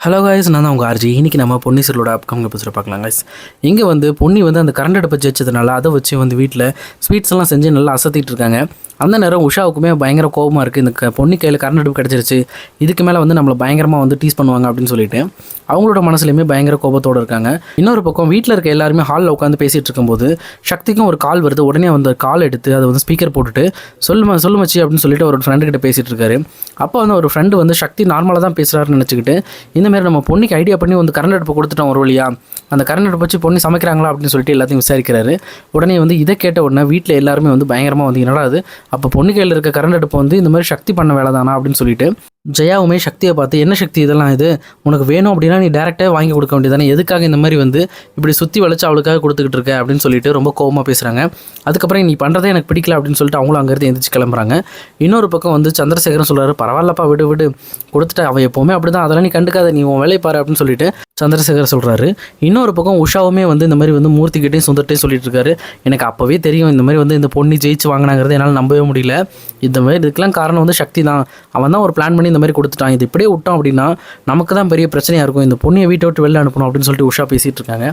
Hello guys நான் தான் உங்கள் ஆர்ஜி இன்றைக்கி நம்ம பொன்னி சீரியலோட அப்கமிங் எபிசோட பார்க்கலாம் காய்ஸ் இங்கே வந்து பொன்னி வந்து அந்த கரண்ட் அடுப்பை வச்சதுனால அதை வச்சு வந்து வீட்டில் ஸ்வீட்ஸ் எல்லாம் செஞ்சு நல்லா அசத்திட்டு இருக்காங்க. அந்த நேரம் உஷாவுக்குமே பயங்கர கோபமாக இருக்குது இந்த பொண்ணு பொன்னி கையில் கரண்ட் அடுப்பு கிடச்சிருச்சு. இதுக்கு மேலே வந்து நம்மளை பயங்கரமாக வந்து டீஸ் பண்ணுவாங்க அப்படின்னு சொல்லிட்டு அவங்களோட மனசுலையுமே பயங்கர கோபத்தோடு இருக்காங்க. இன்னொரு பக்கம் வீட்டில் இருக்க எல்லாருமே ஹாலில் உட்காந்து பேசிகிட்டு இருக்கும்போது சக்திக்கும் ஒரு கால் வருது. உடனே வந்து கால் எடுத்து அதை வந்து ஸ்பீக்கர் போட்டுட்டு சொல்லுமா சொல்லு மச்சி அப்படின்னு சொல்லிட்டு ஒரு ஃப்ரெண்டு கிட்ட பேசிகிட்டு இருக்காரு. அப்போ வந்து ஒரு ஃப்ரெண்டு வந்து சக்தி நார்மலாக தான் பேசுகிறாருன்னு நினச்சிக்கிட்டு இந்தமாரி நம்ம பொண்ணுக்கு ஐடியா பண்ணி வந்து கரண்ட் அடுப்பு கொடுத்துட்டோம் ஒரு வழியா? அந்த கரண்ட் அடுப்பு வச்சு பொண்ணு சமைக்கிறாங்களா? அப்படின்னு சொல்லிட்டு எல்லாத்தையும் விசாரிக்கிறாரு. உடனே வந்து இதை கேட்ட உடனே வீட்டில் எல்லாருமே வந்து பயங்கரமாக வந்து என்னடா அது அப்போ பொண்ணு கையில் இருக்க கரண்ட் அடுப்பு வந்து இந்த மாதிரி சக்தி பண்ண வேலை தானா அப்படின்னு சொல்லிட்டு ஜெயாவுமே சக்தியை பார்த்து என்ன சக்தி இதெல்லாம் இது? உனக்கு வேணும் அப்படின்னா நீ டேரெக்டாக வாங்கி கொடுக்க வேண்டியதானே எதுக்காக இந்த மாதிரி வந்து இப்படி சுற்றி வளைச்சு அவளுக்காக கொடுத்துக்கிட்டு இருக்க? அப்படின்னு சொல்லிட்டு ரொம்ப கோவமாக பேசுகிறாங்க அதுக்கப்புறம் நீ பண்ணுறதே எனக்கு பிடிக்கல அப்படின்னு சொல்லிட்டு அவங்களும் அங்கேருந்து எந்திரிச்சு கிளம்புறாங்க. இன்னொரு பக்கம் வந்து சந்திரசேகரன் சொல்கிறாரு பரவாயில்லப்பா விடு விடு. கொடுத்துட்டு. அவள் எப்போவுமே அப்படி தான் அதெல்லாம் நீ கண்டுக்காத. நீ உன் வேலையை பாரு அப்படின்னு சொல்லிட்டு சந்திரசேகர் சொல்கிறாரு இன்னொரு பக்கம் உஷாவுமே வந்து இந்த மாதிரி வந்து மூர்த்திக்கிட்டையும் சுந்தர்ட்டையும் சொல்லிட்டு இருக்காரு. எனக்கு அப்போவே தெரியும் இந்த மாதிரி வந்து இந்த பொண்ணு ஜெயிச்சு வாங்கினாங்கிறது என்னால் நம்பவே முடியல. இந்த மாதிரி இதுக்கெல்லாம் காரணம் வந்து சக்தி தான். அவன் தான் ஒரு பிளான் பண்ணி இந்த மாதிரி கொடுத்துட்டான். இது இப்படியே விட்டோம் அப்படின்னா நமக்கு தான் பெரிய பிரச்சனையாக இருக்கும். இந்த பொண்ணியை வீட்டை விட்டு வெளில அனுப்பணும் அப்படின்னு சொல்லிட்டு உஷா பேசிகிட்டு இருக்காங்க.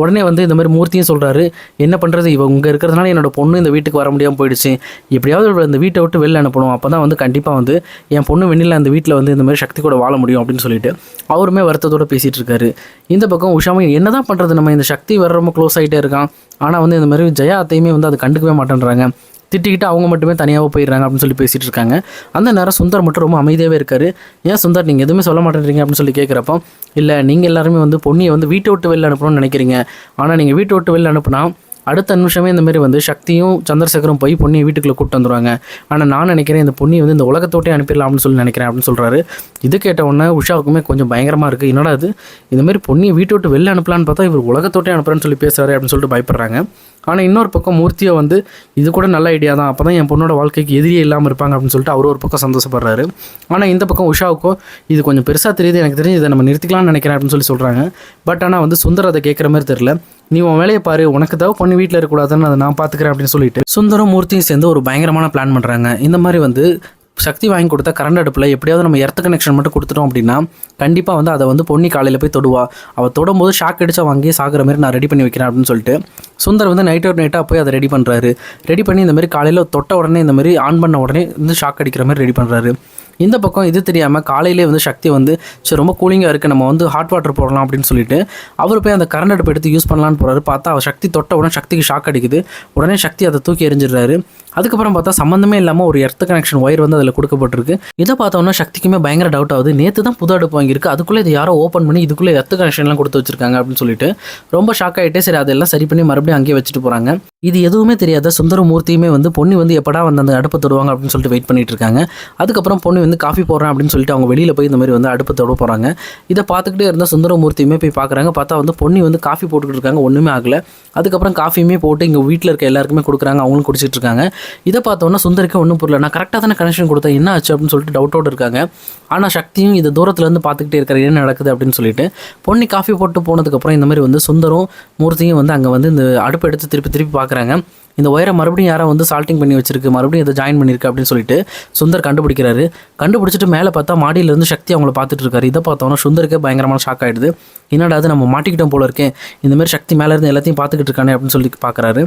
உடனே வந்து இந்த மாதிரி மூர்த்தியும் சொல்கிறாரு என்ன பண்ணுறது இவ இங்கே இருக்கிறதுனால என்னோட பொண்ணு இந்த வீட்டுக்கு வர முடியாமல் போயிடுச்சு. எப்படியாவது இந்த வீட்டை விட்டு வெளில அனுப்பணும். அப்போ தான் வந்து கண்டிப்பாக வந்து என் பொண்ணு வெண்ணில அந்த வீட்டில் வந்து இந்த மாதிரி சக்தி கூட வாழ முடியும் அப்படின்னு சொல்லிட்டு அவருமே வருத்தத்தோட பேசிகிட்டு இருக்காரு. இந்த பக்கம் உஷாவும் என்ன தான் பண்ணுறது நம்ம இந்த சக்தி வர ரொம்ப க்ளோஸ் ஆகிட்டே இருக்கான். ஆனால் வந்து இந்த மாதிரி ஜெயா அத்தையுமே வந்து அதை கண்டுக்கவே மாட்டேன்றாங்க. திட்டிக்கிட்டு அவங்க மட்டுமே தனியாக போயிடுறாங்க அப்படின்னு சொல்லி பேசிகிட்டு இருக்காங்க. அந்த நேரம் சுந்தர் மட்டும் ரொம்ப அமைதியாகவே இருக்கார். ஏன் சுந்தர் நீங்கள் எதுவுமே சொல்ல மாட்டேன்றீங்க? அப்படின்னு சொல்லி கேட்குறப்போ இல்லை நீங்கள் எல்லாருமே வந்து பொண்ணியை வந்து வீட்டை விட்டு வெளில அனுப்பணும்னு நினைக்கிறீங்க. ஆனால் நீங்கள் வீட்டை விட்டு வெளில அனுப்புனா அடுத்த நிமிஷமே இந்த மாதிரி வந்து சக்தியும் சந்திரசேகரும் போய் பொண்ணியை வீட்டுக்குள்ளே கூப்பிட்டு வந்துடுவாங்க ஆனால் நான் நினைக்கிறேன் இந்த பொண்ணியை வந்து இந்த உலகத்தோட்டே அனுப்பிடலாம் அப்படின்னு சொல்லி நினைக்கிறேன் அப்படின்னு சொல்கிறாரு இது கேட்ட உடனே உஷாவுக்குமே கொஞ்சம் பயங்கரமாக இருக்குது என்னடா இது? இந்த மாதிரி பொண்ணியை வீட்டு விட்டு வெளில அனுப்பலான்னு பார்த்தா இவர் உலகத்தோட்டே அனுப்புறேன்னு சொல்லி பேசுகிறாரு அப்படின்னு சொல்லிட்டு பயப்படுறாங்க. ஆனால் இன்னொரு பக்கம் மூர்த்தியை வந்து இது கூட நல்ல ஐடியா தான். அப்போ தான் என் பொண்ணோட வாழ்க்கைக்கு எதிரியே இல்லாமல் இருப்பாங்க அப்படின்னு சொல்லிட்டு அவர் ஒரு பக்கம் சந்தோஷப்படுறாரு. ஆனால் இந்த பக்கம் உஷாவுக்கும் இது கொஞ்சம் பெருசாக தெரியுது எனக்கு தெரிஞ்சு இதை நம்ம நிறுத்திக்கலாம்னு நினைக்கிறேன் அப்படின்னு சொல்லி சொல்கிறாங்க பட் ஆனால் வந்து சுந்தர் அதை கேட்குற மாதிரி தெரியல. நீ உன் வேலையை பாரு உனக்கு தவிர பொண்ணு வீட்டில் இருக்கக்கூடாதுன்னு அதை நான் பார்த்துக்கிறேன் அப்படின்னு சொல்லிட்டு சுந்தரம் மூர்த்தியும் சேர்ந்து ஒரு பயங்கரமான பிளான் பண்ணுறாங்க இந்த மாதிரி வந்து சக்தி வாங்கி கொடுத்தா கரண்ட் அடுப்பில் எப்படியாவது நம்ம எர்த்து கனெக்ஷன் மட்டும் கொடுத்துட்டோம் அப்படின்னா கண்டிப்பாக வந்து அதை வந்து பொன்னி காலையில் போய் தொடுவா. அவள் தொடும்போது ஷாக் அடிச்சா வாங்கி சாகிற மாதிரி நான் ரெடி பண்ணி வைக்கிறேன் அப்படின்னு சொல்லிட்டு சுந்தர் வந்து நைட் அவுட் நைட்டாக போய் அதை ரெடி பண்ணுறாரு ரெடி பண்ணி இந்த மாதிரி காலையில் தொட்ட உடனே இந்த மாதிரி ஆன் பண்ண உடனே வந்து ஷாக் அடிக்கிற மாதிரி ரெடி பண்ணுறாரு இந்த பக்கம் இது தெரியாமல் காலையிலே வந்து சக்தி வந்து சரி ரொம்ப கூலிங்காக இருக்குது நம்ம வந்து ஹாட் வாட்டர் போடலாம் அப்படின்னு சொல்லிட்டு அவர் போய் அந்த கரண்ட் அடுப்பு எடுத்து யூஸ் பண்ணலான்னு போகிறாரு பார்த்தா அவர் சக்தி தொட்ட உடனே சக்திக்கு ஷாக் அடிக்குது. உடனே சக்தி அதை தூக்கி எரிஞ்சிடுறாரு. அதுக்கப்புறம் பார்த்தா சம்மந்தமே இல்லாமல் ஒரு எர்த் கனெக்ஷன் ஒயர் வந்து அதில் கொடுக்கப்பட்டிருக்கு. இதை பார்த்தோன்னா சக்திக்குமே பயங்கர டவுட் ஆகுது. நேற்று தான் புது அடுப்பு வாங்கியிருக்கு. அதுக்குள்ளே இது யாரோ ஓப்பன் பண்ணி இதுக்குள்ளே எர்த் கனெக்ஷன்லாம் கொடுத்து வச்சிருக்காங்க அப்படின்னு சொல்லிட்டு ரொம்ப ஷாக் ஆகிட்டே சரி அதெல்லாம் சரி பண்ணி மறுபடியும் அங்கேயே வச்சுட்டு போகிறாங்க இது எதுவுமே தெரியாத சுந்தரமூர்த்தியுமே வந்து பொண்ணு வந்து எப்படா வந்து அந்த அடுப்பை தொடுவாங்க அப்படின்னு சொல்லிட்டு வெயிட் பண்ணிட்டு இருக்காங்க. அதுக்கப்புறம் பொண்ணு வந்து காஃபி போடுறேன் அப்படின்னு சொல்லிட்டு அவங்க வெளியில் போய் இந்த மாதிரி வந்து அடுப்பு தொட போகிறாங்க இதை பார்த்துக்கிட்டே இருந்தால் சுந்தரமூர்த்தியுமே போய் பார்க்குறாங்க. பார்த்தா வந்து பொண்ணு வந்து காஃபி போட்டுக்கிட்டு இருக்காங்க. ஒன்றுமே ஆகலை. அதுக்கப்புறம் காஃபியுமே போட்டு இங்கே வீட்டில் இருக்க எல்லாருக்குமே கொடுக்குறாங்க. அவங்களும் குடிச்சிட்டு இருக்காங்க. இதை பார்த்தோன்னா சுந்தருக்கு ஒன்றும் புரியல. நான் கரெக்டாக தானே கனெக்ஷன் கொடுத்தேன். என்ன ஆச்சு அப்படின்னு சொல்லிட்டு டவுட்டோடு இருக்காங்க. ஆனால் சக்தியும் இது தூரத்துலேருந்து பார்த்துக்கிட்டே இருக்கிற என்ன நடக்குது அப்படின்னு சொல்லிட்டு. பொண்ணு காஃபி போட்டு போனதுக்கப்புறம் இந்த மாதிரி வந்து சுந்தரும் மூர்த்தியும் வந்து அங்கே வந்து இந்த அடுப்பு எடுத்து திருப்பி திருப்பி பார்க்குறாங்க. இந்த ஒயரை மறுபடியும் யாரோ வந்து சால்ட்டிங் பண்ணி வச்சிருக்கு மறுபடியும் இதை ஜாயின் பண்ணியிருக்கு அப்படின்னு சொல்லிட்டு சுந்தர் கண்டுபிடிக்கிறாரு. கண்டுபிடிச்சிட்டு மேலே பார்த்தா மாடியிலேருந்து சக்தி அவங்கள பார்த்துட்டு இருக்காரு. இதை பார்த்தோன்னா சுந்தருக்கே பயங்கரமான ஷாக் ஆகிடுது என்னடா அது நம்ம மாட்டிக்கிட்டோம் போல இருக்கேன் இந்தமாரி சக்தி மேலே இருந்து எல்லாத்தையும் பார்த்துக்கிட்டு இருக்கானே அப்படின்னு சொல்லி பார்க்குறாரு.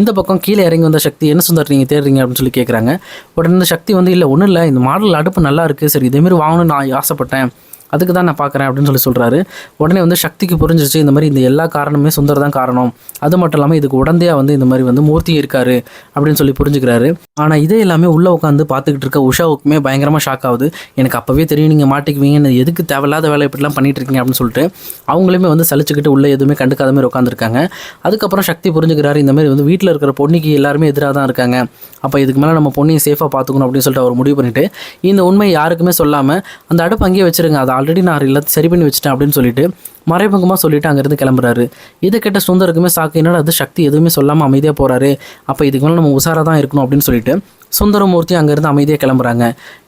இந்த பக்கம் கீழே இறங்கி வந்த சக்தி என்ன சுந்தர் நீங்கள் தேடுறீங்க? அப்படின்னு சொல்லி கேட்குறாங்க. உடனே இந்த சக்தி வந்து இல்லை ஒன்றும் இல்லை. இந்த மாடல் அடுப்பு நல்லா இருக்குது சரி இதேமாரி வாங்கணும்னு நான் ஆசைப்பட்டேன். அதுக்கு தான் நான் பார்க்குறேன் அப்படின்னு சொல்லி சொல்கிறாரு உடனே வந்து சக்திக்கு புரிஞ்சிருச்சு இந்த மாதிரி இந்த எல்லா காரணமே சுந்தர் தான் காரணம். அது மட்டும் இல்லாமல் இதுக்கு உடந்தையாக வந்து இந்த மாதிரி வந்து மூர்த்தி இருக்காரு அப்படின்னு சொல்லி புரிஞ்சுக்கிறாரு. ஆனால் இதே எல்லாமே உள்ளே உட்காந்து பார்த்துக்கிட்டு இருக்க உஷாவுக்குமே பயங்கரமாக ஷாக் ஆகுது. எனக்கு அப்போவே தெரியும் நீங்கள் மாட்டிக்குவீங்க எதுக்கு தேவையில்லாத வேலை இப்படிலாம் பண்ணிட்டு இருக்கீங்க அப்படின்னு சொல்லிட்டு அவங்களுமே வந்து சலிச்சுக்கிட்டு உள்ளே எதுவுமே கண்டுக்காத மாதிரி உட்காந்துருக்காங்க அதுக்கப்புறம் சக்தி புரிஞ்சுக்கிறாரு இந்த மாதிரி வந்து வீட்டில் இருக்கிற பொண்ணுக்கு எல்லாருமே எதிராக தான் இருக்காங்க. அப்போ இதுக்கு மேலே நம்ம பொண்ணையும் சேஃபாக பார்த்துக்கணும் அப்படின்னு சொல்லிட்டு அவர் முடிவு பண்ணிட்டு இந்த உண்மை யாருக்குமே சொல்லாமல் அந்த அடுப்பு அங்கேயே வச்சிருங்க அதை ஆல்ரெடி நான் எல்லாத்தையும் சரி பண்ணி வச்சுட்டேன் அப்படின்னு சொல்லிட்டு மறைமுகமாக சொல்லிட்டு அங்கேருந்து கிளம்புறாரு. இதை கேட்ட சுந்தருக்குமே சாக்கு என்னடா அது சக்தி எதுவுமே சொல்லாமல் அமைதியாக போகிறாரு அப்போ இதுக்கு மேலே நம்ம உஷாராக தான் இருக்கணும் அப்படின்னு சொல்லிட்டு சுந்தரமூர்த்தி அங்கேருந்து அமைதியாக கிளம்புறாங்க.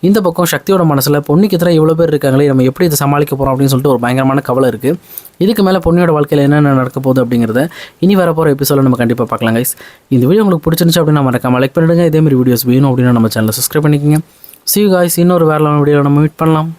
இந்த பக்கம் சக்தியோட மனசில் பொண்ணுக்கு எதிராக இவ்வளோ பேர் இருக்காங்களே நம்ம எப்படி இதை சமாளிக்க போகிறோம் அப்படின்னு சொல்லிட்டு ஒரு பயங்கரமான கவலை இருக்குது இதுக்கு மேலே பொண்ணியோட வாழ்க்கையில் என்னென்ன நடக்க போகுது அப்படிங்கிறத இனி வரப்போகிற எபிசோட நம்ம கண்டிப்பாக பார்க்கலாம் கைஸ் இந்த வீடியோ உங்களுக்கு பிடிச்சிருந்துச்சு நம்ம மறக்க லைக் பண்ணிடுங்க. இதே மாதிரி வீடியோஸ் வேணும் அப்படின்னா நம்ம சேனலை சப்ஸ்கிரைப் பண்ணிக்கோங்க. சி காய்ஸ் இன்னொரு வேறு வீடியோவில் நம்ம மீட் பண்ணலாம்.